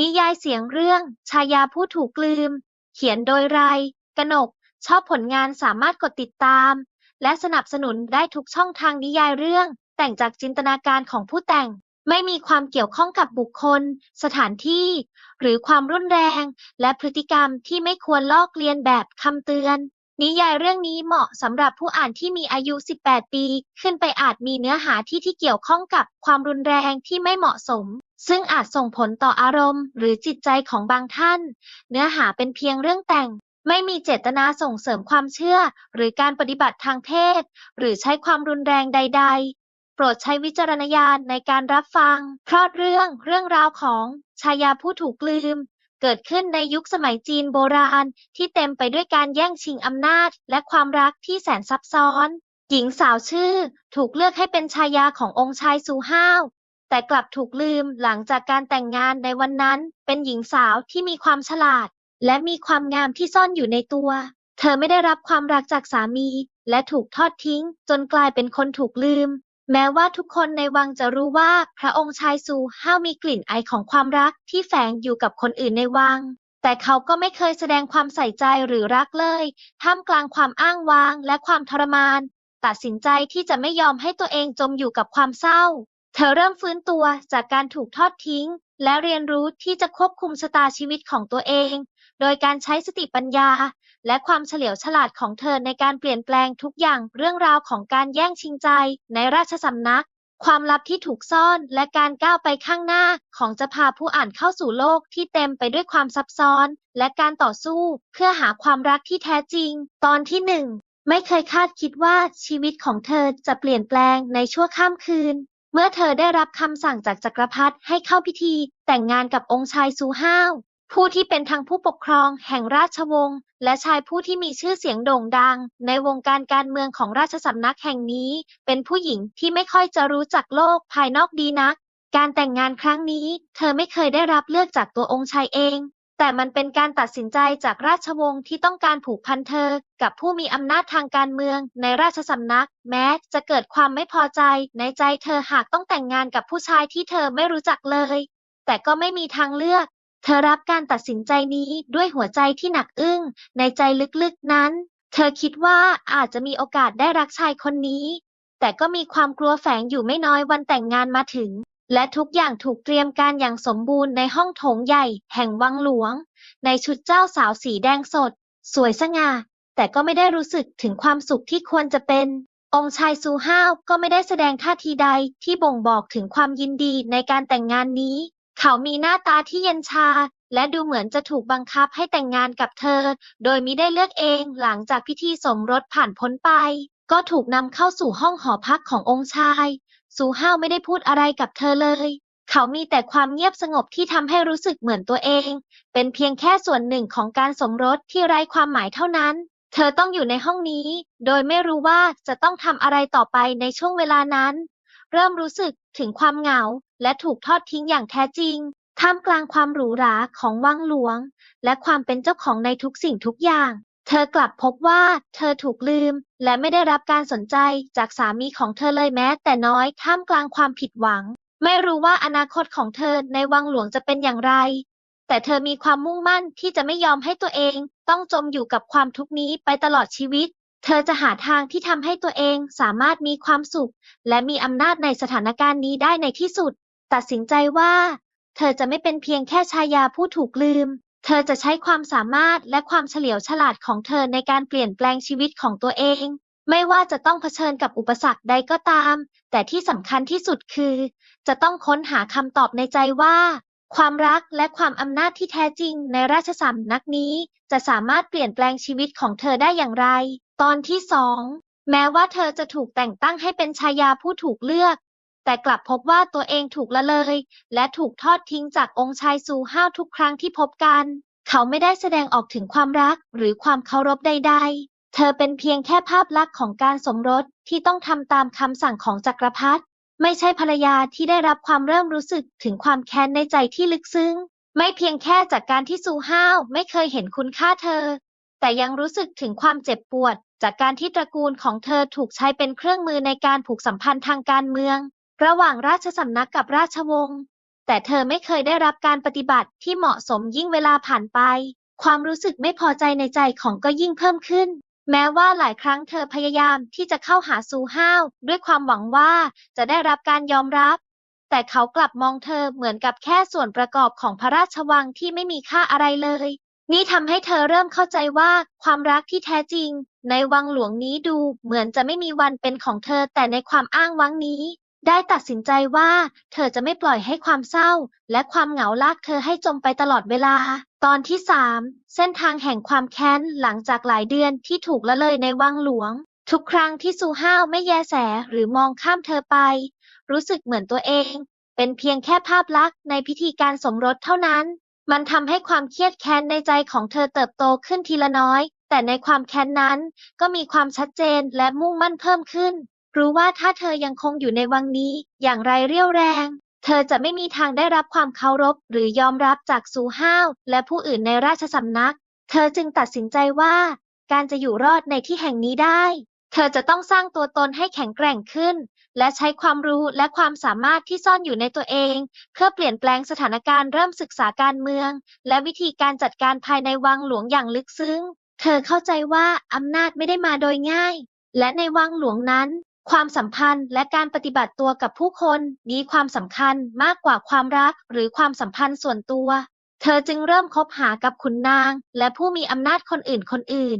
นิยายเสียงเรื่อง ชายาผู้ถูกลืม เขียนโดยไร กนก ชอบผลงานสามารถกดติดตาม และสนับสนุนได้ทุกช่องทางนิยายเรื่อง แต่งจากจินตนาการของผู้แต่ง ไม่มีความเกี่ยวข้องกับบุคคล สถานที่ หรือความรุนแรง และพฤติกรรมที่ไม่ควรลอกเลียนแบบคำเตือน นิยายเรื่องนี้เหมาะสำหรับผู้อ่านที่มีอายุ 18 ปี ขึ้นไปอาจมีเนื้อหาที่ที่เกี่ยวข้องกับความรุนแรงที่ไม่เหมาะสม ซึ่งอาจส่งผลต่ออารมณ์หรือจิตใจของบางท่าน เนื้อหาเป็นเพียงเรื่องแต่ง ไม่มีเจตนาส่งเสริมความเชื่อ หรือการปฏิบัติทางเพศ หรือใช้ความรุนแรงใด ๆโปรดใช้วิจารณญาณในการรับฟัง เพราะเรื่องเรื่องราวของชายาผู้ถูกลืม เกิดขึ้นในยุคสมัยจีนโบราณ ที่เต็มไปด้วยการแย่งชิงอำนาจ และความรักที่แสนซับซ้อน หญิงสาวชื่อ ถูกเลือกให้เป็นชายาขององค์ชายซูห้าว แต่กลับถูกลืมหลังจากการแต่งงานในวันนั้น เป็นหญิงสาวที่มีความฉลาด และมีความงามที่ซ่อนอยู่ในตัว เธอไม่ได้รับความรักจากสามี และถูกทอดทิ้ง จนกลายเป็นคนถูกลืม แม้ว่าทุกคนในวังจะรู้ว่าพระองค์ชายซูห้าวมีกลิ่นไอของความรักที่แฝงอยู่กับคนอื่นในวังแต่เขาก็ไม่เคยแสดงความใส่ใจหรือรักเลย ท่ามกลางความอ้างว้างและความทรมาน ตัดสินใจที่จะไม่ยอมให้ตัวเองจมอยู่กับความเศร้า เธอเริ่มฟื้นตัวจากการถูกทอดทิ้ง และเรียนรู้ที่จะควบคุมชะตาชีวิตของตัวเอง โดยการใช้สติปัญญา และความเฉลียวฉลาดของเธอในการเปลี่ยนแปลงทุกอย่างเรื่องราวของการแย่งชิงใจในราชสำนัก ความลับที่ถูกซ่อนและการก้าวไปข้างหน้าของจะพาผู้อ่านเข้าสู่โลกที่เต็มไปด้วยความซับซ้อน และการต่อสู้ เพื่อหาความรักที่แท้จริง ตอนที่หนึ่งไม่เคยคาดคิดว่าชีวิตของเธอจะเปลี่ยนแปลงในชั่วข้ามคืน เมื่อเธอได้รับคำสั่งจากจักรพรรดิให้เข้าพิธี แต่งงานกับองค์ชายซูห้าวผู้ที่เป็นทั้งผู้ปกครองแห่งราชวงศ์และชายผู้ที่มีชื่อเสียงโด่งดัง ในวงการการเมืองของราชสำนักแห่งนี้ เป็นผู้หญิงที่ไม่ค่อยจะรู้จักโลกภายนอกดีนัก การแต่งงานครั้งนี้ เธอไม่เคยได้รับเลือกจากตัวองค์ชายเอง แต่มันเป็นการตัดสินใจจากราชวงศ์ที่ต้องการผูกพันเธอ กับผู้มีอำนาจทางการเมืองในราชสำนัก แม้จะเกิดความไม่พอใจในใจเธอหากต้องแต่งงานกับผู้ชายที่เธอไม่รู้จักเลย แต่ก็ไม่มีทางเลือกเธอรับการตัดสินใจนี้ด้วยหัวใจที่หนักอึ้ง ในใจลึกๆนั้น เธอคิดว่าอาจจะมีโอกาสได้รักชายคนนี้ แต่ก็มีความกลัวแฝงอยู่ไม่น้อยวันแต่งงานมาถึง และทุกอย่างถูกเตรียมการอย่างสมบูรณ์ในห้องโถงใหญ่แห่งวังหลวง ในชุดเจ้าสาวสีแดงสด สวยสง่า แต่ก็ไม่ได้รู้สึกถึงความสุขที่ควรจะเป็น องค์ชายซูห้าวก็ไม่ได้แสดงท่าทีใดที่บ่งบอกถึงความยินดีในการแต่งงานนี้ เขามีหน้าตาที่เย็นชา และดูเหมือนจะถูกบังคับให้แต่งงานกับเธอ โดยมิได้เลือกเองหลังจากพิธีสมรสผ่านพ้นไป ก็ถูกนำเข้าสู่ห้องหอพักขององค์ชาย ซูห้าวไม่ได้พูดอะไรกับเธอเลย เขามีแต่ความเงียบสงบที่ทำให้รู้สึกเหมือนตัวเอง เป็นเพียงแค่ส่วนหนึ่งของการสมรสที่ไร้ความหมายเท่านั้น เธอต้องอยู่ในห้องนี้ โดยไม่รู้ว่าจะต้องทำอะไรต่อไปในช่วงเวลานั้น เริ่มรู้สึกถึงความเหงา และถูกทอดทิ้งอย่างแท้จริง ท่ามกลางความหรูหราของวังหลวง และความเป็นเจ้าของในทุกสิ่งทุกอย่าง เธอกลับพบว่าเธอถูกลืม และไม่ได้รับการสนใจจากสามีของเธอเลยแม้แต่น้อย ท่ามกลางความผิดหวัง ไม่รู้ว่าอนาคตของเธอในวังหลวงจะเป็นอย่างไร แต่เธอมีความมุ่งมั่นที่จะไม่ยอมให้ตัวเอง ต้องจมอยู่กับความทุกข์นี้ไปตลอดชีวิต เธอจะหาทางที่ทำให้ตัวเองสามารถมีความสุข และมีอำนาจในสถานการณ์นี้ได้ในที่สุด ตัดสินใจว่า เธอจะไม่เป็นเพียงแค่ชายาผู้ถูกลืม เธอจะใช้ความสามารถและความเฉลียวฉลาดของเธอในการเปลี่ยนแปลงชีวิตของตัวเอง ไม่ว่าจะต้องเผชิญกับอุปสรรคใดก็ตาม แต่ที่สำคัญที่สุดคือ จะต้องค้นหาคำตอบในใจว่า ความรักและความอำนาจที่แท้จริงในราชสำนักนี้ จะสามารถเปลี่ยนแปลงชีวิตของเธอได้อย่างไร ตอนที่สองแม้ว่าเธอจะถูกแต่งตั้งให้เป็นชายาผู้ถูกเลือก แต่กลับพบว่าตัวเองถูกละเลย และถูกทอดทิ้งจากองค์ชายซูห้าวทุกครั้งที่พบกัน เขาไม่ได้แสดงออกถึงความรักหรือความเคารพใด ๆ เธอเป็นเพียงแค่ภาพลักษณ์ของการสมรสที่ต้องทำตามคำสั่งของจักรพรรดิไม่ใช่ภรรยาที่ได้รับความเริ่มรู้สึกถึงความแค้นในใจที่ลึกซึ้ง ไม่เพียงแค่จากการที่ซูห้าวไม่เคยเห็นคุณค่าเธอ แต่ยังรู้สึกถึงความเจ็บปวด จากการที่ตระกูลของเธอถูกใช้เป็นเครื่องมือในการผูกสัมพันธ์ทางการเมือง ระหว่างราชสำนักกับราชวงศ์ แต่เธอไม่เคยได้รับการปฏิบัติที่เหมาะสมยิ่งเวลาผ่านไป ความรู้สึกไม่พอใจในใจของก็ยิ่งเพิ่มขึ้น แม้ว่าหลายครั้งเธอพยายามที่จะเข้าหาซูห้าว ด้วยความหวังว่าจะได้รับการยอมรับ แต่เขากลับมองเธอเหมือนกับแค่ส่วนประกอบของพระราชวังที่ไม่มีค่าอะไรเลยนี่ทำให้เธอเริ่มเข้าใจว่าความรักที่แท้จริง ในวังหลวงนี้ดูเหมือนจะไม่มีวันเป็นของเธอแต่ในความอ้างว้างนี้ ได้ตัดสินใจว่าเธอจะไม่ปล่อยให้ความเศร้าและความเหงาลากเธอให้จมไปตลอดเวลา ตอนที่3เส้นทางแห่งความแค้นหลังจากหลายเดือนที่ถูกละเลยในวังหลวง ทุกครั้งที่ซูห้าวไม่แยแสหรือมองข้ามเธอไป รู้สึกเหมือนตัวเอง เป็นเพียงแค่ภาพลักษณ์ในพิธีการสมรสเท่านั้น มันทำให้ความเครียดแค้นในใจของเธอเติบโตขึ้นทีละน้อย แต่ในความแค้นนั้น ก็มีความชัดเจนและมุ่งมั่นเพิ่มขึ้น รู้ว่าถ้าเธอยังคงอยู่ในวังนี้ อย่างไรเรี่ยวแรง เธอจะไม่มีทางได้รับความเคารพ หรือยอมรับจากซูห้าวและผู้อื่นในราชสำนัก เธอจึงตัดสินใจว่า การจะอยู่รอดในที่แห่งนี้ได้ เธอจะต้องสร้างตัวตนให้แข็งแกร่งขึ้น และใช้ความรู้และความสามารถที่ซ่อนอยู่ในตัวเอง เพื่อเปลี่ยนแปลงสถานการณ์เริ่มศึกษาการเมือง และวิธีการจัดการภายในวังหลวงอย่างลึกซึ้ง เธอเข้าใจว่าอำนาจไม่ได้มาโดยง่ายและในวังหลวงนั้น ความสัมพันธ์และการปฏิบัติตัวกับผู้คนมีความสำคัญมากกว่าความรักหรือความสัมพันธ์ส่วนตัว เธอจึงเริ่มคบหากับขุนนาง และผู้มีอำนาจคนอื่นคนอื่น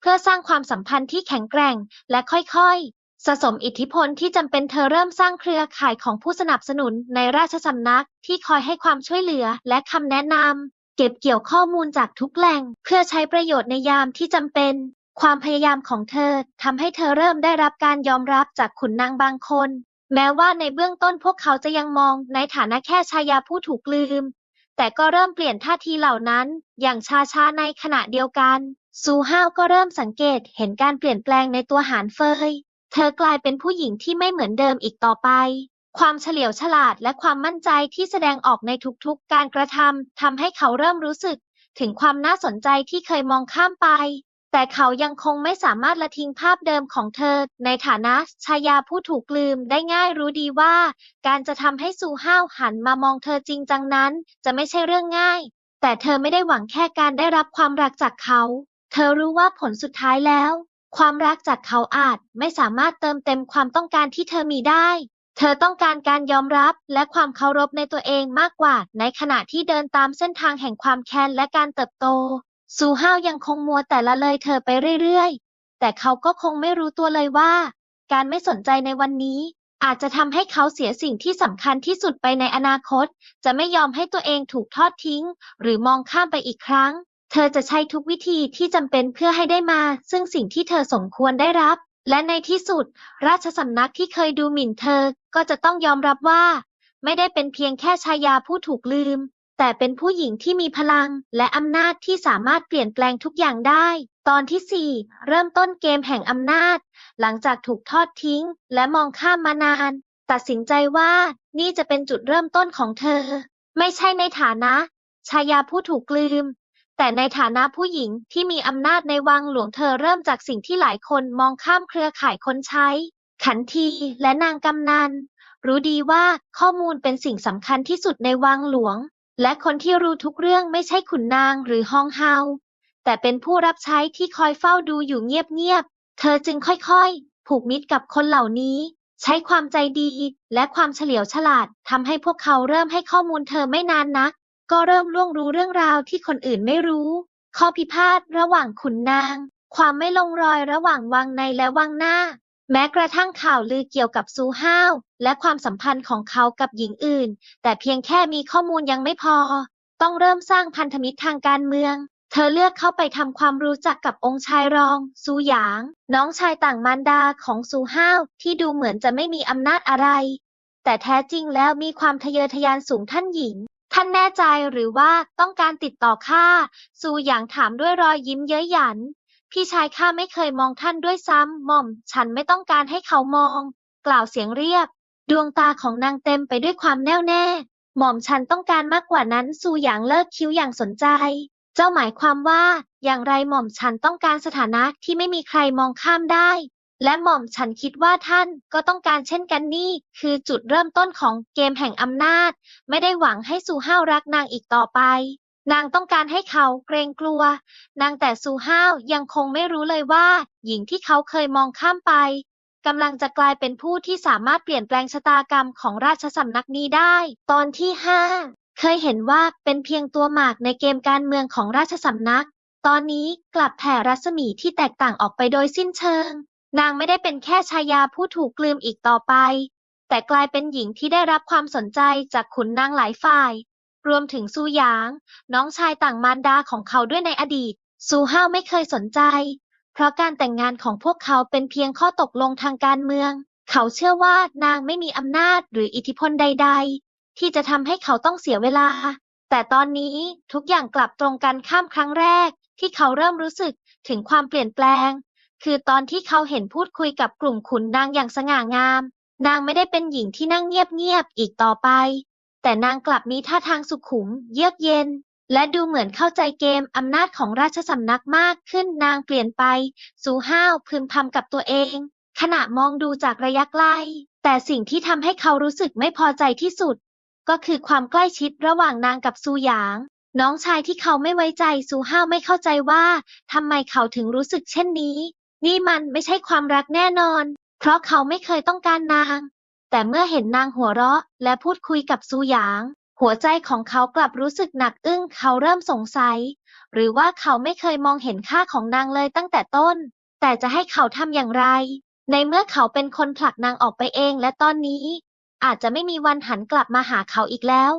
เพื่อสร้างความสัมพันธ์ที่แข็งแกร่งและค่อยๆ สะสมอิทธิพลที่จำเป็นเธอเริ่มสร้างเครือข่ายของผู้สนับสนุนในราชสำนักที่คอยให้ความช่วยเหลือและคำแนะนำเก็บเกี่ยวข้อมูลจากทุกแหล่งเพื่อใช้ประโยชน์ในยามที่จำเป็น ความพยายามของเธอทำให้เธอเริ่มได้รับการยอมรับจากขุนนางบางคน แม้ว่าในเบื้องต้นพวกเขาจะยังมองในฐานะแค่ชายาผู้ถูกลืม แต่ก็เริ่มเปลี่ยนท่าทีเหล่านั้น อย่างช้าๆในขณะเดียวกันซูฮาวก็เริ่มสังเกตเห็นการเปลี่ยนแปลงในตัวหานเฟย เธอกลายเป็นผู้หญิงที่ไม่เหมือนเดิมอีกต่อไป ความเฉลียวฉลาดและความมั่นใจที่แสดงออกในทุกๆ การกระทำทำให้เขาเริ่มรู้สึก ถึงความน่าสนใจที่เคยมองข้ามไป แต่เขายังคงไม่สามารถละทิ้งภาพเดิมของเธอ ในฐานะชายาผู้ถูกลืมได้ง่ายรู้ดีว่า การจะทำให้ซูห้าวหันมามองเธอจริงจังนั้น จะไม่ใช่เรื่องง่าย แต่เธอไม่ได้หวังแค่การได้รับความรักจากเขา เธอรู้ว่าผลสุดท้ายแล้ว ความรักจากเขาอาจไม่สามารถเติมเต็มความต้องการที่เธอมีได้เธอต้องการการยอมรับและความเคารพในตัวเองมากกว่า ในขณะที่เดินตามเส้นทางแห่งความแค้นและการเติบโต ซูฮาวยังคงมัวแต่ละเลยเธอไปเรื่อยๆ แต่เขาก็คงไม่รู้ตัวเลยว่า การไม่สนใจในวันนี้ อาจจะทำให้เขาเสียสิ่งที่สำคัญที่สุดไปในอนาคต จะไม่ยอมให้ตัวเองถูกทอดทิ้ง หรือมองข้ามไปอีกครั้ง เธอจะใช้ทุกวิธีที่จำเป็นเพื่อให้ได้มา ซึ่งสิ่งที่เธอสมควรได้รับ และในที่สุด ราชสำนักที่เคยดูหมิ่นเธอ ก็จะต้องยอมรับว่า ไม่ได้เป็นเพียงแค่ชายาผู้ถูกลืม แต่เป็นผู้หญิงที่มีพลังและอำนาจที่สามารถเปลี่ยนแปลงทุกอย่างได้ ตอนที่ 4 เริ่มต้นเกมแห่งอำนาจ หลังจากถูกทอดทิ้ง และมองข้ามมานาน ตัดสินใจว่านี่จะเป็นจุดเริ่มต้นของเธอ ไม่ใช่ในฐานะ ชายาผู้ถูกลืม แต่ในฐานะผู้หญิงที่มีอำนาจในวังหลวงเธอเริ่มจากสิ่งที่หลายคนมองข้ามเครือข่ายคนใช้ ขันทีและนางกำนันรู้ดีว่าข้อมูลเป็นสิ่งสำคัญที่สุดในวังหลวง และคนที่รู้ทุกเรื่องไม่ใช่ขุนนางหรือฮองเฮา แต่เป็นผู้รับใช้ที่คอยเฝ้าดูอยู่เงียบๆ เธอจึงค่อยๆ ผูกมิตรกับคนเหล่านี้ ใช้ความใจดีและความเฉลียวฉลาดทำให้พวกเขาเริ่มให้ข้อมูลเธอไม่นานนัก ก็เริ่มล่วงรู้เรื่องราวที่คนอื่นไม่รู้ ข้อพิพาทระหว่างขุนนาง ความไม่ลงรอยระหว่างวังในและวังหน้า แม้กระทั่งข่าวลือเกี่ยวกับซูห้าวและความสัมพันธ์ของเขากับหญิงอื่น แต่เพียงแค่มีข้อมูลยังไม่พอ ต้องเริ่มสร้างพันธมิตรทางการเมือง เธอเลือกเข้าไปทำความรู้จักกับองค์ชายรอง ซูหยาง น้องชายต่างมารดาของซูห้าวที่ดูเหมือนจะไม่มีอำนาจอะไร แต่แท้จริงแล้วมีความทะเยอทะยานสูงท่านหญิงท่านแน่ใจหรือว่าต้องการติดต่อข้าซูหยางถามด้วยรอยยิ้มเย้ยหยัน พี่ชายข้าไม่เคยมองท่านด้วยซ้ำ หม่อม ฉันไม่ต้องการให้เขามอง กล่าวเสียงเรียบ ดวงตาของนางเต็มไปด้วยความแน่วแน่ หม่อมฉันต้องการมากกว่านั้นซูหยางเลิกคิ้วอย่างสนใจ เจ้าหมายความว่า อย่างไรหม่อมฉันต้องการสถานะที่ไม่มีใครมองข้ามได้ และหม่อมฉันคิดว่าท่านก็ต้องการเช่นกันนี่ คือจุดเริ่มต้นของเกมแห่งอำนาจ ไม่ได้หวังให้ซูห้าวรักนางอีกต่อไป นางต้องการให้เขาเกรงกลัว นางแต่ซูห้าวยังคงไม่รู้เลยว่า หญิงที่เขาเคยมองข้ามไปกำลังจะกลายเป็นผู้ที่สามารถเปลี่ยนแปลงชะตากรรมของราชสำนักนี้ได้ ตอนที่ห้าเคยเห็นว่าเป็นเพียงตัวหมากในเกมการเมืองของราชสำนัก ตอนนี้กลับแผ่รัศมีที่แตกต่างออกไปโดยสิ้นเชิง นางไม่ได้เป็นแค่ชายาผู้ถูกกลืมอีกต่อไป แต่กลายเป็นหญิงที่ได้รับความสนใจจากขุนนางหลายฝ่าย รวมถึงซูหยาง น้องชายต่างมารดาของเขาด้วยในอดีต ซูห้าวไม่เคยสนใจ เพราะการแต่งงานของพวกเขาเป็นเพียงข้อตกลงทางการเมือง เขาเชื่อว่านางไม่มีอำนาจหรืออิทธิพลใด ๆ ที่จะทำให้เขาต้องเสียเวลา แต่ตอนนี้ทุกอย่างกลับตรงกันข้ามครั้งแรก ที่เขาเริ่มรู้สึกถึงความเปลี่ยนแปลง คือตอนที่เขาเห็นพูดคุยกับกลุ่มขุนนางอย่างสง่างาม นางไม่ได้เป็นหญิงที่นั่งเงียบๆอีกต่อไป แต่นางกลับมีท่าทางสุขุม เยือกเย็น และดูเหมือนเข้าใจเกมอำนาจของราชสำนักมากขึ้นนางเปลี่ยนไป สูห้าวพึมพำกับตัวเอง ขณะมองดูจากระยะไกล แต่สิ่งที่ทำให้เขารู้สึกไม่พอใจที่สุด ก็คือความใกล้ชิดระหว่างนางกับซูหยาง น้องชายที่เขาไม่ไว้ใจซูห้าวไม่เข้าใจว่าทำไมเขาถึงรู้สึกเช่นนี้ นี่มันไม่ใช่ความรักแน่นอน เพราะเขาไม่เคยต้องการนาง แต่เมื่อเห็นนางหัวเราะ และพูดคุยกับซูหยาง หัวใจของเขากลับรู้สึกหนักอึ้งเขาเริ่มสงสัย หรือว่าเขาไม่เคยมองเห็นค่าของนางเลยตั้งแต่ต้น แต่จะให้เขาทำอย่างไร ในเมื่อเขาเป็นคนผลักนางออกไปเองและตอนนี้ อาจจะไม่มีวันหันกลับมาหาเขาอีกแล้ว